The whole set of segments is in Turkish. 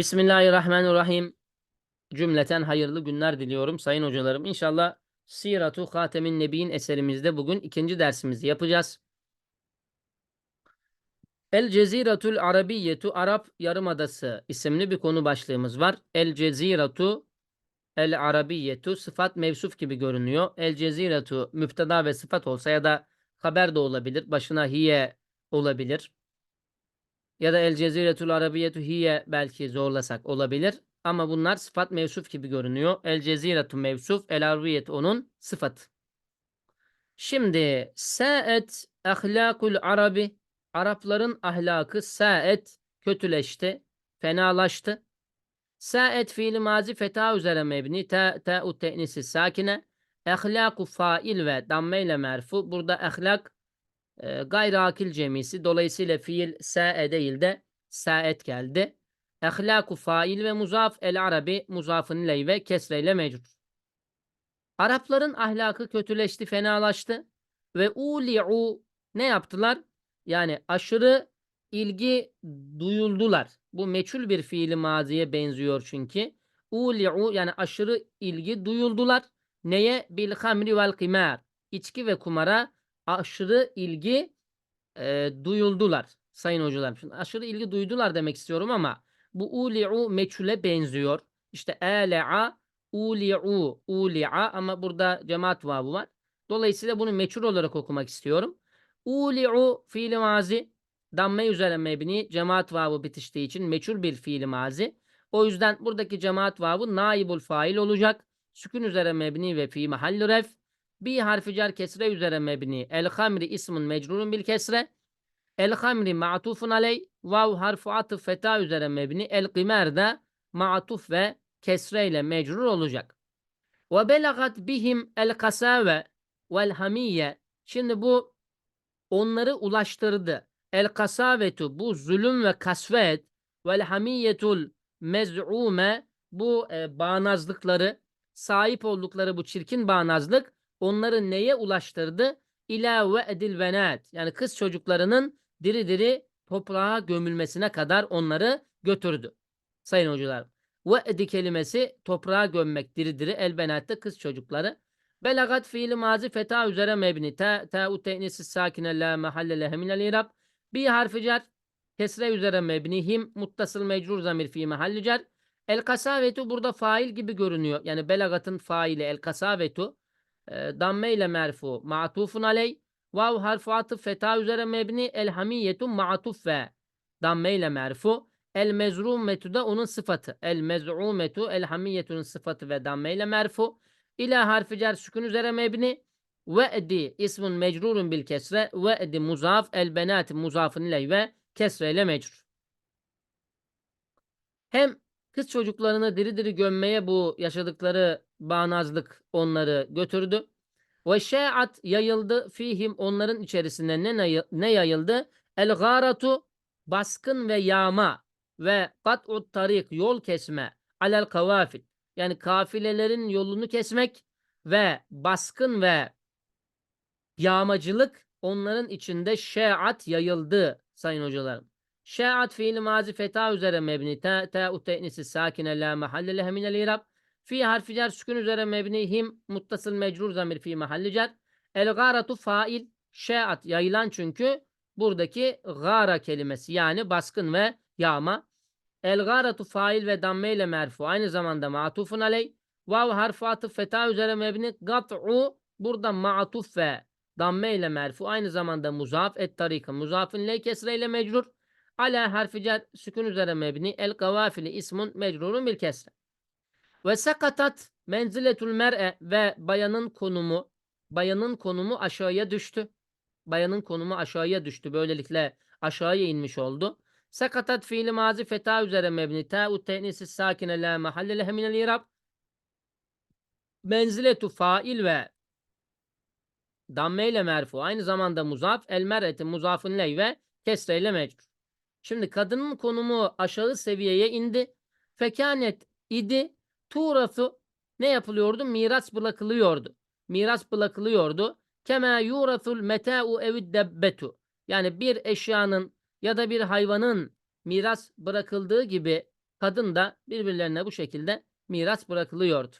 Bismillahirrahmanirrahim. Cümleten hayırlı günler diliyorum sayın hocalarım. İnşallah Siratu Hatemin Nebi'in eserimizde bugün ikinci dersimizi yapacağız. El Ceziratul Arabiyyetu Arap Yarımadası isimli bir konu başlığımız var. El Ceziratu El Arabiyyetu sıfat mevsuf gibi görünüyor. El Ceziratu müpteda ve sıfat olsa ya da haber de olabilir. Başına hiye olabilir. Ya da El Ceziretul Arabiyetu hiye belki zorlasak olabilir. Ama bunlar sıfat mevsuf gibi görünüyor. El Ceziretu mevsuf, El Arabiyet onun sıfatı. Şimdi Sa'et ahlakul Arabi Arapların ahlakı Sa'et kötüleşti, fenalaştı. Sa'et fiili mazi feta üzere mebni ta ta'u te'nisi sakine ahlaku fail ve damme ile merfu. Burada ahlak e, gayri akil cemisi. Dolayısıyla fiil sa'e değil de sa'et geldi. Ahlaku fail ve muzaf el arabi muzafın ile ve kesreyle mecrur. Arapların ahlakı kötüleşti, fenalaştı ve uli'u ne yaptılar? Yani aşırı ilgi duyuldular. Bu meçhul bir fiili maziye benziyor çünkü. Uli'u yani aşırı ilgi duyuldular. Neye? Bil hamri vel kimar. İçki ve kumara aşırı ilgi e, duyuldular sayın hocalarım. Şimdi aşırı ilgi duydular demek istiyorum ama bu uli'u meçhule benziyor. İşte ele'a uli'u uli'a ama burada cemaat vavu var. Dolayısıyla bunu meçhul olarak okumak istiyorum. Uli'u fiili mazi damme üzere mebni cemaat vavu bitiştiği için meçhul bir fiili mazi. O yüzden buradaki cemaat vavu naibul fail olacak. Sükun üzere mebni ve fi mahallü ref. Bir harfi cer kesre üzere mebni. El hamri ismun mecrurun bil kesre. El hamri ma'tufun aley. Vav harfu atıf feta üzere mebni. El kimer de ma'tuf ve kesre ile mecrur olacak. Ve belagat bihim el kasave vel hamiye. Şimdi bu onları ulaştırdı. El kasavetu bu zulüm ve kasvet vel hamiyetul mez'ume bu e, bağnazlıkları sahip oldukları bu çirkin bağnazlık onları neye ulaştırdı? İlâ ve edil venat. Yani kız çocuklarının diri diri toprağa gömülmesine kadar onları götürdü. Sayın hocalar. Ve edi kelimesi toprağa gömmek diri diri el benatte kız çocukları. Belagat fiili mazi feta üzere mebni. Ta, ta u te'nisi sakine la mahalle lehe minel irab. Bir harfi cer. Kesre üzere mebni. Him muttasıl mecrur zamir fi mahalli cer. El kasavetu burada fail gibi görünüyor. Yani belagatın faili el kasavetu. E, damme ile merfu. Ma'tufun aley. Vav harfu atıf feta üzere mebni. El hamiyetu ma'tuf ve damme ile merfu. El mezrumetu da onun sıfatı. El mez'umetu el hamiyetunun sıfatı ve damme ile merfu. İla harfi cer sükun üzere mebni. Ve edi ismun mecrurun bil kesre. Ve edi muzaf el benati muzafın ile ve kesre ile mecrur. Hem kız çocuklarını diri diri gömmeye bu yaşadıkları bağnazlık onları götürdü. Ve şe'at yayıldı fihim onların içerisinde ne, ne yayıldı? El gâratu baskın ve yağma ve kat'ut tarik yol kesme alel kavafil yani kafilelerin yolunu kesmek ve baskın ve yağmacılık onların içinde şe'at yayıldı sayın hocalarım. Şe'at fiili mazi feta üzere mebni ta ute'nisi sakine la mahalle lehe minel irab fi harfi cer sükun üzere mebni him muttasıl mecrur zamir fi mahalli cer el gâratu fail şe'at yayılan çünkü buradaki gâra kelimesi yani baskın ve yağma El gâratu fail ve damme ile merfu. Aynı zamanda ma'tufun aley. Vav harfu atıf feta üzere mebni. Gat'u burada ma'tuf ve damme ile merfu. Aynı zamanda muzaf et tarika. Muzafın le kesre ile mecrur. Ala harfi cer sükun üzere mebni. El kavafili ismun mecrurun bil kesre. Ve sakatat menziletul mer'e ve bayanın konumu bayanın konumu aşağıya düştü. Bayanın konumu aşağıya düştü. Böylelikle aşağıya inmiş oldu. Sakatat fiili mazi feta üzere mebni. Ta'u te'nisi sakine la mahalle lehe minel irab. Menziletu fail ve damme ile merfu. Aynı zamanda muzaf. El mer'eti muzafın ley ve kesre ile mecrur. Şimdi kadının konumu aşağı seviyeye indi. Fekanet idi. Tuğrası ne yapılıyordu? Miras bırakılıyordu. Miras bırakılıyordu. Kema yurasul meta'u evid debbetu. Yani bir eşyanın ya da bir hayvanın miras bırakıldığı gibi kadın da birbirlerine bu şekilde miras bırakılıyordu.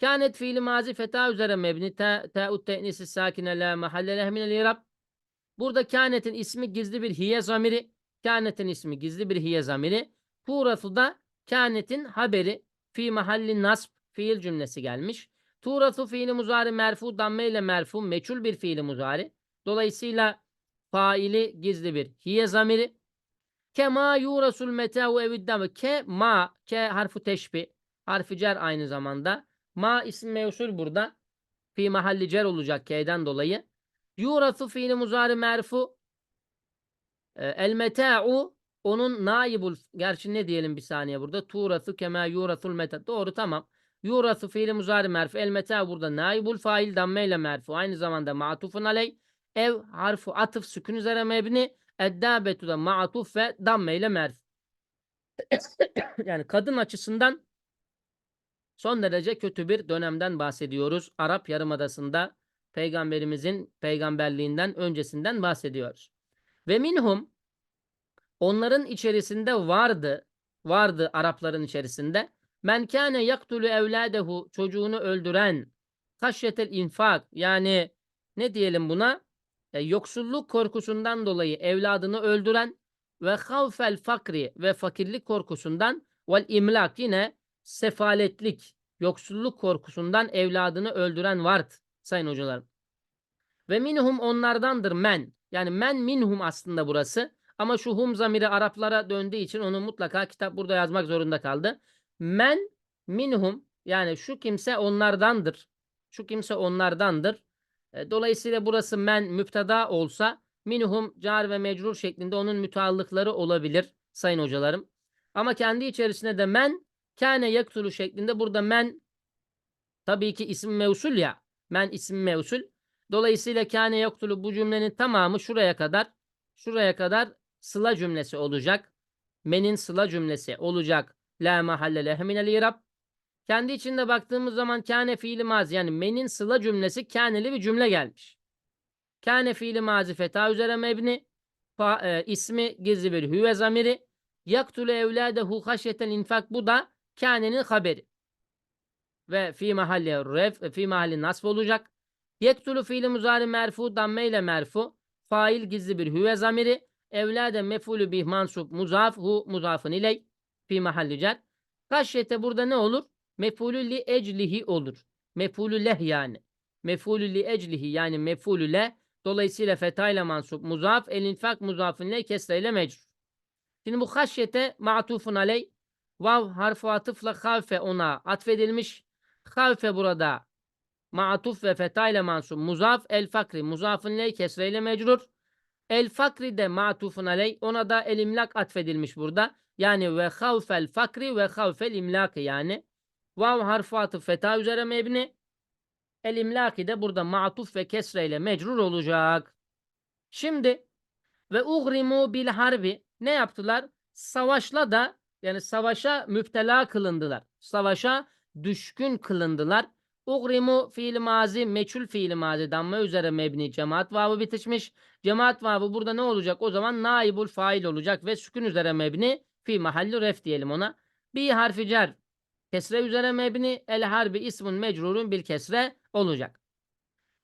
Kânet fiili mazi feta üzere mebni ta ta'ut te'nisi sakine la mahalle leh minel irab. Burada kânetin ismi gizli bir hiye zamiri. Kânetin ismi gizli bir hiye zamiri. Tuğratu da kânetin haberi fi mahalli nasb fiil cümlesi gelmiş. Tuğratu fiili muzari merfu damme ile merfu meçhul bir fiili muzari. Dolayısıyla faili gizli bir hiye zamiri. Kema yurasul meta'u eviddamı. Ke ma ke harfu teşbih. Harfi cer aynı zamanda. Ma isim mevsul burada. Fi mahalli cer olacak ke'den dolayı. Yurasu fiili muzari merfu. El meta'u onun naibul gerçi ne diyelim bir saniye burada. Turasu kema yurasul meta. Doğru tamam. Yurasu fiili muzari merfu. El meta'u burada naibul fail damme ile merfu. Aynı zamanda ma'tufun aley. Ev harfu atıf sükun üzere mebni. Eddabetu da ma'tuf ve damme ile merfu. yani kadın açısından son derece kötü bir dönemden bahsediyoruz. Arap Yarımadası'nda peygamberimizin peygamberliğinden öncesinden bahsediyoruz. Ve minhum onların içerisinde vardı, vardı Arapların içerisinde men kâne yaktulu evladehu çocuğunu öldüren haşyetel infak yani ne diyelim buna E, yoksulluk korkusundan dolayı evladını öldüren ve havfel fakri ve fakirlik korkusundan vel imlak yine sefaletlik, yoksulluk korkusundan evladını öldüren vardı sayın hocalarım. Ve minhum onlardandır men. Yani men minhum aslında burası. Ama şu hum zamiri Araplara döndüğü için onu mutlaka kitap burada yazmak zorunda kaldı. Men minhum yani şu kimse onlardandır. Şu kimse onlardandır. E, Dolayısıyla burası men müpteda olsa minhum car ve mecrur şeklinde onun müteallıkları olabilir sayın hocalarım. Ama kendi içerisinde de men kâne yaktulu şeklinde burada men tabii ki isim mevsul ya. Men isim mevsul. Dolayısıyla kâne yaktulu bu cümlenin tamamı şuraya kadar şuraya kadar sıla cümlesi olacak. Men'in sıla cümlesi olacak. La mahalle lehe minel irab. Kendi içinde baktığımız zaman kâne fiili mazi yani men'in sıla cümlesi kâneli bir cümle gelmiş. Kâne fiili mazi feta üzere mebni. Fa, e, ismi gizli bir hüve zamiri. Yaktulu evladehu haşyeten infak bu da kânenin haberi. Ve fi mahalli ref fi mahalli nasb olacak. Yektulu fiili muzari merfu damme ile merfu. Fail gizli bir hüve zamiri. Evlade mefulü bih mansup muzaf hu muzafın iley. Fi mahalli cer. Haşyete burada ne olur? Mefulü li eclihi olur. Mefulü leh yani. Mefulü li eclihi yani mefulü leh. Dolayısıyla fetayla mansup muzaf. El infak muzafın leh kesreyle mecrur. Şimdi bu haşyete ma'tufun aley. Vav harfu atıfla havfe ona atfedilmiş. Havfe burada ma'tuf ve fetayla mansup muzaf. El fakri muzafın leh kesreyle mecrur. El fakri de ma'tufun aley. Ona da el imlak atfedilmiş burada. Yani ve havfel fakri ve havfel imlaki yani. Vav harfu atıf feta üzere mebni. El imlaki de burada ma'tuf ve kesre ile mecrur olacak. Şimdi ve ugrimu bil harbi ne yaptılar? Savaşla da yani savaşa müptela kılındılar. Savaşa düşkün kılındılar. Ugrimu fiil mazi meçhul fiil mazi damma üzere mebni cemaat vavı bitişmiş. Cemaat vavı burada ne olacak? O zaman naibul fail olacak ve sükun üzere mebni fi mahalli ref diyelim ona. Bir harfi cer kesre üzere mebni el harbi ismun mecrurun bil kesre olacak.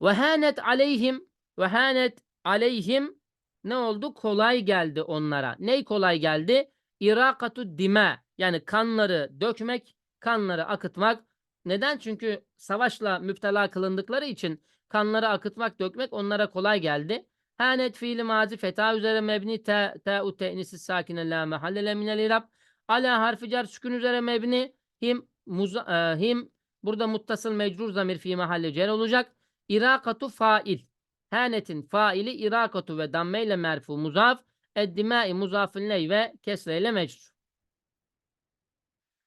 Ve hanet aleyhim ve hanet aleyhim ne oldu? Kolay geldi onlara. Ney kolay geldi? İrakatu dime yani kanları dökmek, kanları akıtmak. Neden? Çünkü savaşla müptela kılındıkları için kanları akıtmak, dökmek onlara kolay geldi. Hanet fiili mazi feta üzere mebni te te te'nisi sakine la mahallele minel irab. Ala harfi cer sükun üzere mebni him muza, e, him burada muttasıl mecrur zamir fi mahalle cer olacak. İrakatu fail. Hanetin faili irakatu ve damme ile merfu muzaf. Eddimai muzafın ley ve kesre ile mecrur.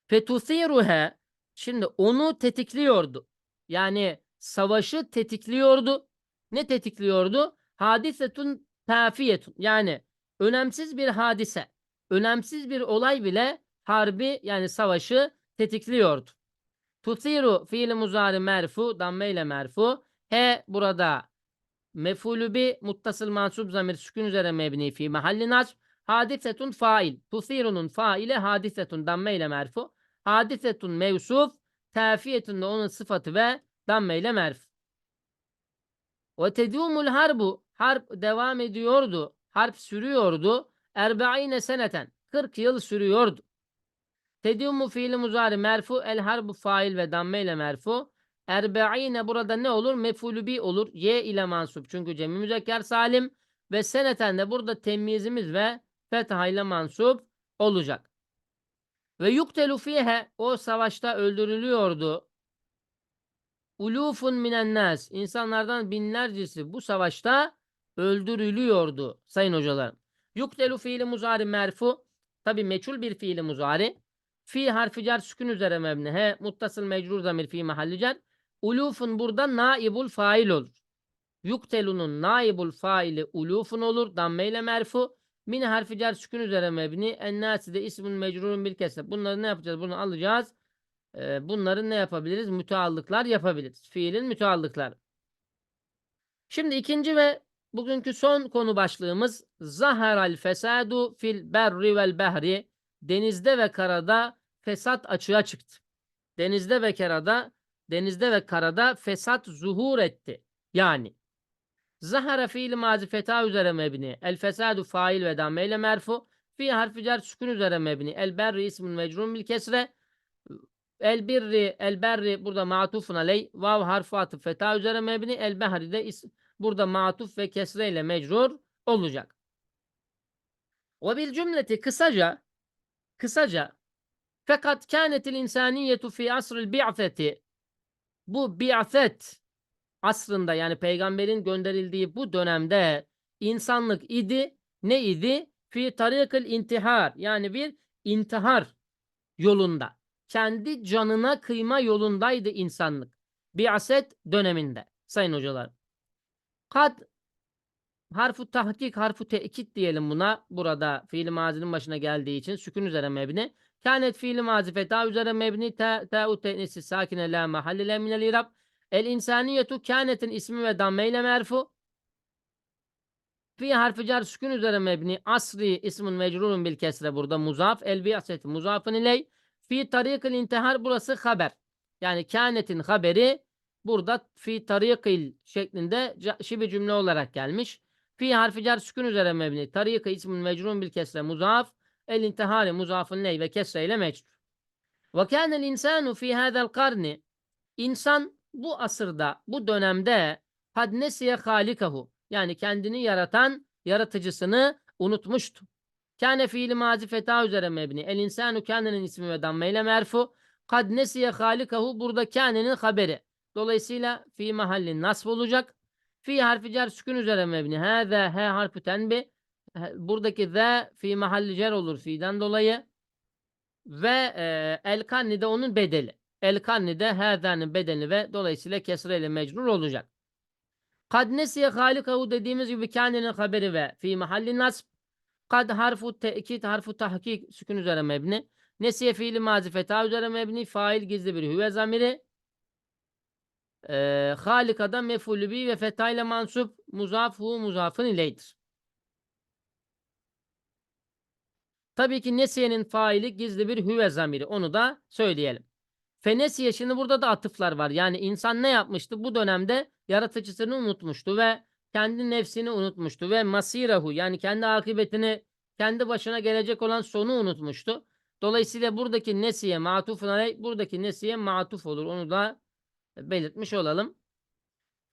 Fetusiruhe şimdi onu tetikliyordu. Yani savaşı tetikliyordu. Ne tetikliyordu? Hadisetun tafiyetun. Yani önemsiz bir hadise, önemsiz bir olay bile harbi yani savaşı tetikliyordu. Tusiru fiil muzari merfu, damme ile merfu. He burada mefulü bi muttasıl mansub zamir sükun üzere mebni fi mahalli nasb. Hadisetun fail. Tusirunun faile hadisetun damme ile merfu. Hadisetun mevsuf. Tafiyetun da onun sıfatı ve damme ile merfu. Ve tedumul harbu. Harp devam ediyordu. Harp sürüyordu. Erbe'ine seneten. 40 yıl sürüyordu. Tediumu fiili muzari merfu. El harbu fail ve damme ile merfu. Erbe'ine burada ne olur? Mefulü bi olur. Y ile mansup. Çünkü cemi müzekker salim. Ve seneten de burada temyizimiz ve fetha ile mansup olacak. Ve yuktelu fihe o savaşta öldürülüyordu. Ulufun minen nas. İnsanlardan binlercesi bu savaşta öldürülüyordu sayın hocalarım. Yuktelu fiili muzari merfu. Tabi meçhul bir fiili muzari. Fi harfi cer sükun üzere mebni. He muttasıl mecrur zamir fi mahalli cer. Ulufun burada naibul fail olur. Yuktelunun naibul faili ulufun olur. Dammeyle merfu. Min harfi cer sükun üzere mebni. Ennâsi de ismun mecrurun bil kesre. Bunları ne yapacağız? Bunu alacağız. Ee, bunları ne yapabiliriz? Müteallıklar yapabiliriz. Fiilin müteallıkları. Şimdi ikinci ve bugünkü son konu başlığımız Zaharal fesadu fil berri vel behri. Denizde ve karada fesat açığa çıktı. Denizde ve karada denizde ve karada fesat zuhur etti. Yani Zahara fiil mazi feta üzere mebni. El fesadu fail ve dameyle merfu. Fi harfi cer sükun üzere mebni. El berri ismun mecrun bil kesre. El birri, el berri burada matufun aley. Vav harfi atıf feta üzere mebni. El behri de is, burada matuf ve kesre ile mecrur olacak. Ve bil cümleti kısaca kısaca fakat kânetil insaniyetu fi asril bi'feti bu bi'fet asrında yani peygamberin gönderildiği bu dönemde insanlık idi. Ne idi? Fi tarikil intihar yani bir intihar yolunda. Kendi canına kıyma yolundaydı insanlık. Bi'aset döneminde sayın hocalar. Kad harfu tahkik, harfu tekit diyelim buna. Burada fiil mazinin başına geldiği için sükun üzere mebni. Kânet fiil mazi feta üzere mebni ta'u te'nisi sakine la mahallile minel irab. El insaniyetu kânetin ismi ve dammeyle merfu. Fi harfi cer sükun üzere mebni. Asri ismun mecrurun bil kesre burada muzaf. El bi'aset muzafın iley. Fi tarikil intihar burası haber. Yani kânetin haberi burada fi tarikil şeklinde şibi cümle olarak gelmiş. Fi harfi cer sükun üzere mebni. Tarikı ismun mecrurun bil kesre muzaf. El intihari muzafın ley ve kesre ile mecrur. Ve kânel insanu fi hâzel karni. İnsan bu asırda, bu dönemde had nesiye halikahu yani kendini yaratan yaratıcısını unutmuştu. Kâne fiili mazi feta üzere mebni. El insanu kânenin ismi ve dammeyle merfu. Kad nesiye halikahu burada kânenin haberi. Dolayısıyla fi mahallin nasb olacak. Fi harfi cer sükun üzere mebni. Hâzâ he harfi tenbi. Buradaki ze fi mahalli cer olur fi'den dolayı. Ve e, el kanni de onun bedeli. El kanni de hâzâ'nın bedeni ve dolayısıyla kesre ile mecrur olacak. Kad nesiye halikahu dediğimiz gibi kânenin haberi ve fi mahalli nasb. Kad harfu tekit harfu tahkik sükun üzere mebni. Nesiye fiili mazi feta üzere mebni. Fail gizli bir hüve zamiri. Ee, halikada mefulü bi ve feta ile mansup muzaf muzafın ileydir. Tabii ki nesiyenin faili gizli bir hüve zamiri. Onu da söyleyelim. Fenesiye şimdi burada da atıflar var. Yani insan ne yapmıştı? Bu dönemde yaratıcısını unutmuştu ve kendi nefsini unutmuştu ve masirahu yani kendi akıbetini kendi başına gelecek olan sonu unutmuştu. Dolayısıyla buradaki nesiye matufun aleyh buradaki nesiye matuf olur. Onu da belirtmiş olalım.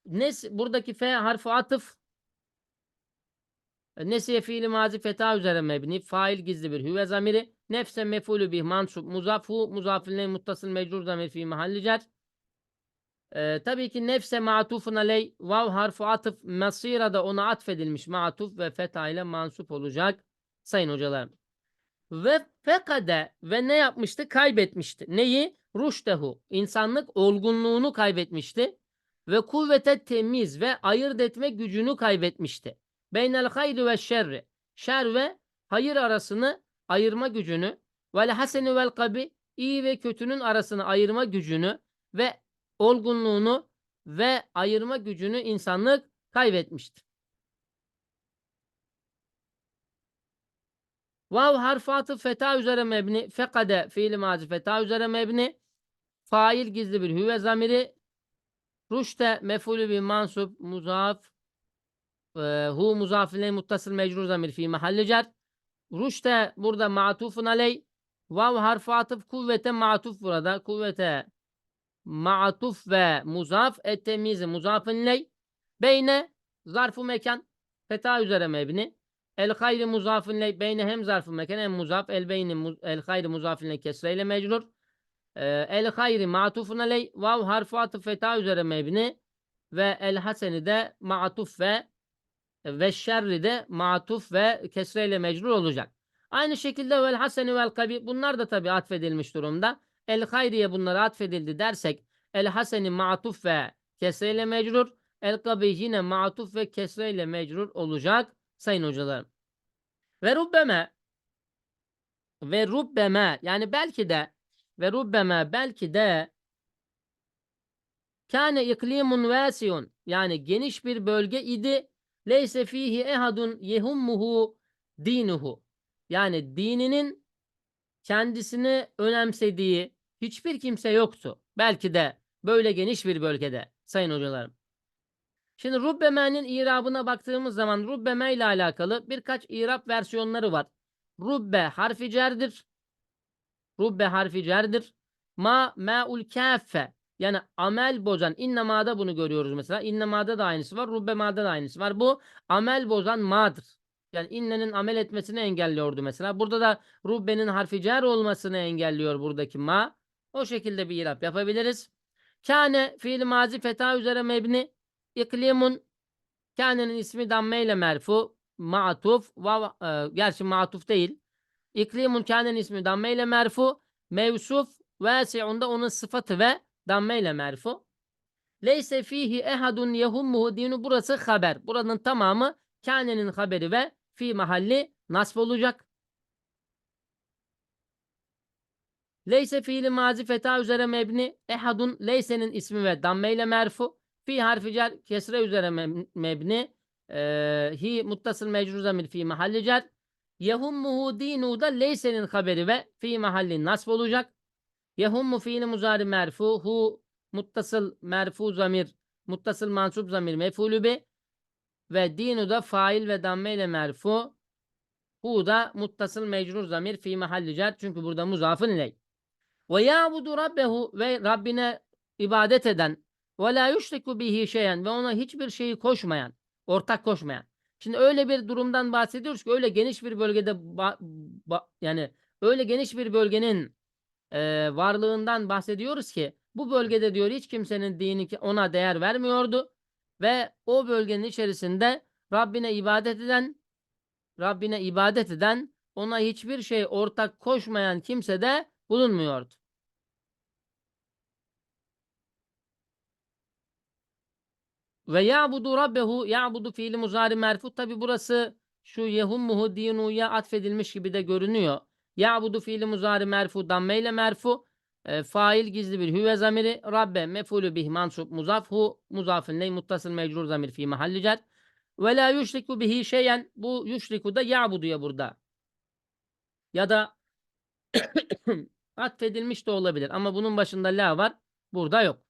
Nes buradaki f harfi atıf nesiye fiili mazi feta üzere mebni fail gizli bir hüve zamiri nefse mefulü bih mansup muzafu muzafilne muttasıl mecrur zamir fi mahalli cer ee, tabii ki nefse matufun aley vav harfu atıf masira da ona atfedilmiş matuf ve feta ile mansup olacak sayın hocalarım. Ve fekade ve ne yapmıştı? Kaybetmişti. Neyi? Ruştehu. İnsanlık olgunluğunu kaybetmişti. Ve kuvvete temiz ve ayırt etme gücünü kaybetmişti. Beynel hayri ve şerri. Şer ve hayır arasını ayırma gücünü. Vel haseni vel kabi. iyi ve kötünün arasını ayırma gücünü ve olgunluğunu ve ayırma gücünü insanlık kaybetmiştir. Vav harfi atıf feta üzere mebni. Fekade fiili mazi feta üzere mebni. Fail gizli bir hüve zamiri. Ruşte mefulü bir mansup muzaf. e, hu muzaf ile muttasıl mecrur zamir fi mahalli cer. Ruşte burada ma'tufun aley. Vav harfi atıf kuvvete ma'tuf burada. Kuvvete ma'tuf ve muzaf ettemizi muzafın ley. Beyne zarfu mekan. Feta üzere mebni. El hayri muzafın ley. Beyne hem zarfu mekan hem muzaf. El beyni mu- el hayri muzafın ley kesreyle mecrur. Ee, el hayri ma'tufun aley. Vav harfu atıf feta üzere mebni. Ve el haseni de ma'tuf ve ve şerri de matuf ve kesreyle mecrur olacak. Aynı şekilde vel haseni vel kabi bunlar da tabi atfedilmiş durumda. El hayriye bunlara atfedildi dersek el haseni matuf ve kesreyle mecrur. El kabi yine matuf ve kesreyle mecrur olacak sayın hocalarım. Ve rubbeme ve rubbeme yani belki de ve rubbeme belki de kâne iklimun vâsiyun yani geniş bir bölge idi. Leyse fihi ehadun yehummuhu dinuhu. Yani dininin kendisini önemsediği hiçbir kimse yoktu. Belki de böyle geniş bir bölgede sayın hocalarım. Şimdi Rubbeme'nin irabına baktığımız zaman Rubbeme ile alakalı birkaç irab versiyonları var. Rubbe harfi cerdir. Rubbe harfi cerdir. Ma ma'ul kaffe yani amel bozan innemada bunu görüyoruz mesela. İnnemada da aynısı var. Rubbemada da aynısı var. Bu amel bozan ma'dır. Yani innenin amel etmesini engelliyordu mesela. Burada da rubbenin harfi cer olmasını engelliyor buradaki ma. O şekilde bir irap yapabiliriz. Kâne fiil mazi feta üzere mebni. İklimun Kâne'nin ismi damme ile merfu. Ma'tuf. Vav, e, gerçi ma'tuf değil. İklimun kâne'nin ismi damme ile merfu. Mevsuf vâsi'unda onun sıfatı ve damme ile merfu. Leyse fihi ehadun yehummuhu dinu burası haber. Buranın tamamı kâne'nin haberi ve fi mahalli nasb olacak. Leyse fiili mazi feta üzere mebni. Ehadun leysenin ismi ve damme ile merfu. Fi harfi cer kesre üzere meb- mebni. Ee, hi muttasıl mecrur zamir fi mahalli cer. Yehummuhu dinu da leysenin haberi ve fi mahalli nasb olacak. Yehummu fiili muzari merfu. Hu muttasıl merfu zamir. Muttasıl mansup zamir mefulü bi. Ve dinu da fail ve damme ile merfu. Hu da muttasıl mecrur zamir fi mahalli cer. Çünkü burada muzafın iley. Ve ya'budu rabbehu ve Rabbine ibadet eden ve la yüşriku bihi şeyen ve ona hiçbir şeyi koşmayan, ortak koşmayan. Şimdi öyle bir durumdan bahsediyoruz ki öyle geniş bir bölgede yani öyle geniş bir bölgenin e, varlığından bahsediyoruz ki bu bölgede diyor hiç kimsenin dini ona değer vermiyordu ve o bölgenin içerisinde Rabbine ibadet eden Rabbine ibadet eden ona hiçbir şey ortak koşmayan kimse de bulunmuyordu. Ve ya'budu rabbehu ya'budu fiili muzari merfu. Tabi burası şu yehummuhu dinu'ya atfedilmiş gibi de görünüyor. Ya'budu fiili muzari merfu damme ile merfu. E, fail gizli bir hüve zamiri. Rabbe mefulü bih mansup muzaf hu muzafın ley muttasıl mecrur zamir fi mahalli cer. Ve la yüşriku bihi şeyen. Bu yüşriku da ya'buduya burada. Ya da atfedilmiş de olabilir. Ama bunun başında la var. Burada yok.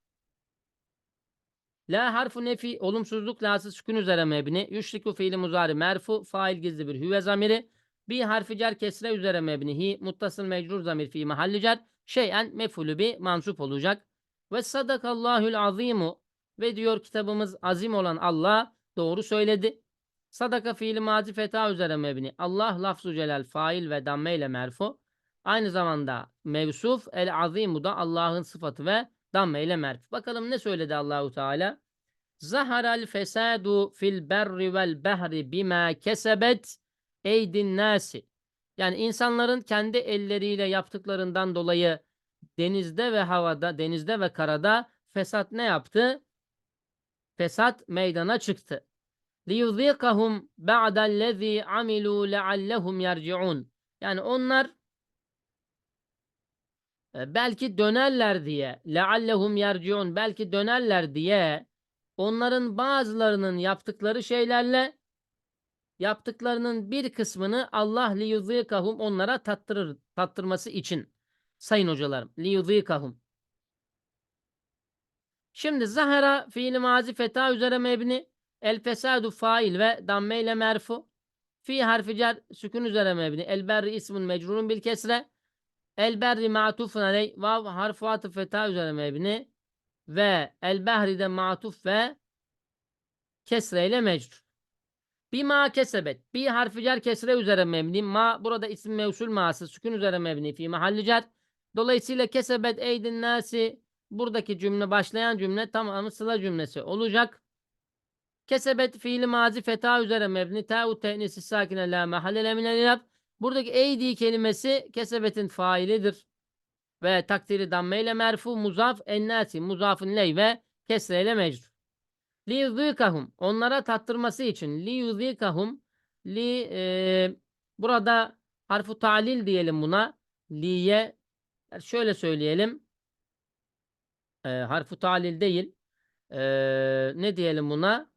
La harfu nefi olumsuzluk lası sükun üzere mebni. Yüşriku fiili muzari merfu fail gizli bir hüve zamiri. Bir harfi cer kesre üzere mebnihi muttasıl mecrur zamir fi mahalli cer. Şeyen mefulü bi mansup olacak. Ve sadakallahul azimu ve diyor kitabımız azim olan Allah doğru söyledi. Sadaka fiili mazi feta üzere mebni. Allah lafzu celal fail ve damme ile merfu. Aynı zamanda mevsuf el azimu da Allah'ın sıfatı ve damme ile merfu. Bakalım ne söyledi Allahu Teala? Zaharal fesadu fil berri vel behri bima kesebet eydin nasi. Yani insanların kendi elleriyle yaptıklarından dolayı denizde ve havada, denizde ve karada fesat ne yaptı? Fesat meydana çıktı. لِيُذِيقَهُمْ بَعْدَ الَّذ۪ي عَمِلُوا لَعَلَّهُمْ يَرْجِعُونَ Yani onlar e, belki dönerler diye leallehum yerciun belki dönerler diye onların bazılarının yaptıkları şeylerle yaptıklarının bir kısmını Allah liyuzikahum onlara tattırır, tattırması için. Sayın hocalarım. Liyuzikahum. Şimdi zahara fiili mazi feta üzere mebni. El fesadu fail ve damme ile merfu. Fi harfi cer sükun üzere mebni. El berri ismun mecrurun bil kesre. El berri ma'tufun aley. Vav harfu atıf feta üzere mebni. Ve el behri de ma'tuf ve kesre ile mecrur. Bima kesebet. Bi harfi cer kesre üzere mebni. Ma burada isim mevsul ma'sı sükun üzere mebni. Fi mahalli cer. Dolayısıyla kesebet eydin nasi buradaki cümle başlayan cümle tamamı sıla cümlesi olacak. Kesebet fiili mazi feta üzere mebni ta'u te'nisi sakine la mahallele minel ilab. Buradaki eydi kelimesi kesebetin failidir. Ve takdiri damme ile merfu muzaf ennasi muzafın ley ve kesre ile. Li yuzikahum onlara tattırması için li yuzikahum li e, burada harfu talil diyelim buna. Liye şöyle söyleyelim. E, harfu talil değil. E, ne diyelim buna?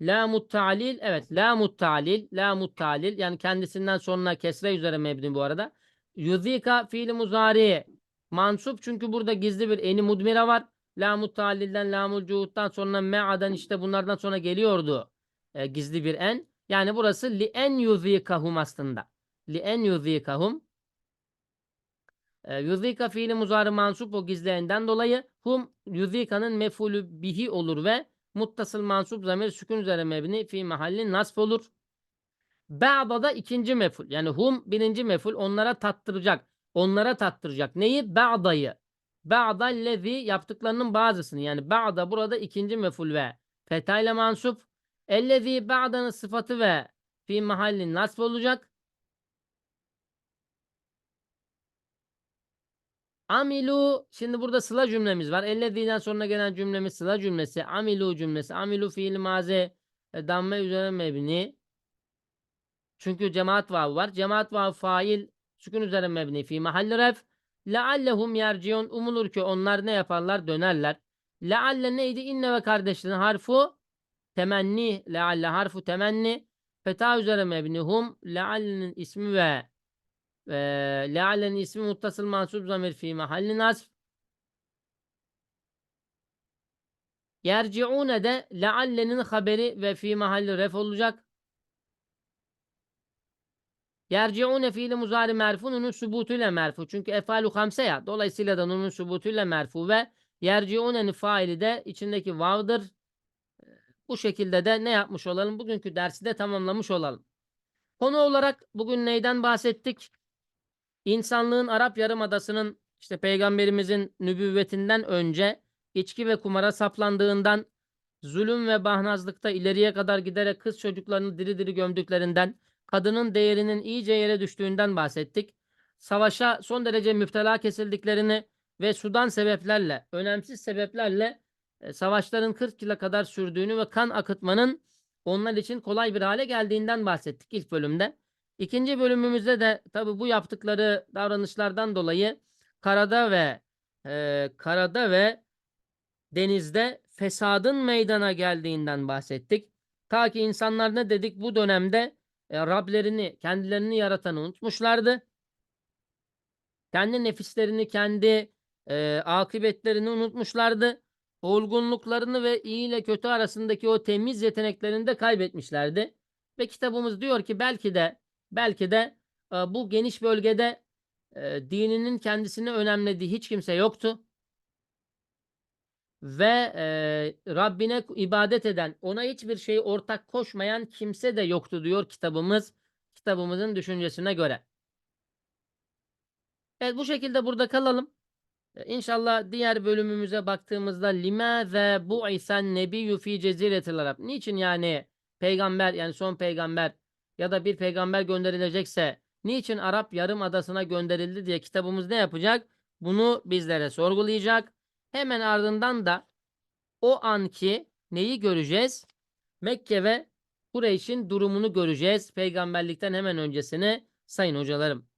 La talil evet la talil la talil yani kendisinden sonra kesre üzere mebni bu arada. Yuzika fiili muzari mansup çünkü burada gizli bir eni mudmire var. La talilden lamul cuhuttan sonra me'adan işte bunlardan sonra geliyordu e, gizli bir en. Yani burası li en yuzikahum aslında. Li en yuzikahum e, yuzika fiili muzari mansup o gizli enden dolayı hum yuzika'nın mefulü bihi olur ve Muttasıl mansup zamir sükun üzere mebni fi mahallin nasf olur. Ba'da da ikinci meful. Yani hum birinci meful onlara tattıracak. Onlara tattıracak. Neyi? Ba'dayı. Ba'da lezi yaptıklarının bazısını. Yani ba'da burada ikinci meful ve fetayla mansup. Ellezi ba'danın sıfatı ve fi mahallin nasf olacak. Amilu şimdi burada sıla cümlemiz var. Elleziden sonra gelen cümlemiz sıla cümlesi. Amilu cümlesi. Amilu fiil maze e, damme üzerine mebni. Çünkü cemaat vav var. Cemaat vav fail sükun üzerine mebni fi mahalli ref. Leallehum yerciyon umulur ki onlar ne yaparlar? Dönerler. Lealle neydi? İnne ve kardeşlerin harfu temenni. Lealle harfu temenni. Feta üzere mebni hum. Lealle'nin ismi ve e, leallenin ismi muttasıl mansub zamir fi mahalli nasf. Yerciune de leallenin haberi ve fi mahalli ref olacak. Yerciune fiili muzari merfu nunun subutuyla merfu. Çünkü efalu hamse ya. Dolayısıyla da nunun subutuyla merfu ve yerciune'nin faili de içindeki vav'dır. Bu şekilde de ne yapmış olalım? Bugünkü dersi de tamamlamış olalım. Konu olarak bugün neyden bahsettik? İnsanlığın Arap Yarımadası'nın işte peygamberimizin nübüvvetinden önce içki ve kumara saplandığından, zulüm ve bahnazlıkta ileriye kadar giderek kız çocuklarını diri diri gömdüklerinden, kadının değerinin iyice yere düştüğünden bahsettik. Savaşa son derece müptela kesildiklerini ve sudan sebeplerle, önemsiz sebeplerle e, savaşların 40 yıla kadar sürdüğünü ve kan akıtmanın onlar için kolay bir hale geldiğinden bahsettik ilk bölümde. İkinci bölümümüzde de tabi bu yaptıkları davranışlardan dolayı karada ve e, karada ve denizde fesadın meydana geldiğinden bahsettik. Ta ki insanlar ne dedik bu dönemde e, Rablerini, kendilerini yaratanı unutmuşlardı. Kendi nefislerini, kendi e, akıbetlerini unutmuşlardı. Olgunluklarını ve iyi ile kötü arasındaki o temiz yeteneklerini de kaybetmişlerdi. Ve kitabımız diyor ki belki de belki de e, bu geniş bölgede e, dininin kendisini önemlediği hiç kimse yoktu. Ve e, Rabbine ibadet eden, ona hiçbir şeyi ortak koşmayan kimse de yoktu diyor kitabımız, kitabımızın düşüncesine göre. Evet bu şekilde burada kalalım. E, İnşallah diğer bölümümüze baktığımızda limaze bu isen nebiyyü fi ceziretil Arab. Niçin yani peygamber yani son peygamber ya da bir peygamber gönderilecekse niçin Arap yarım adasına gönderildi diye kitabımız ne yapacak? Bunu bizlere sorgulayacak. Hemen ardından da o anki neyi göreceğiz? Mekke ve Kureyş'in durumunu göreceğiz. Peygamberlikten hemen öncesini sayın hocalarım.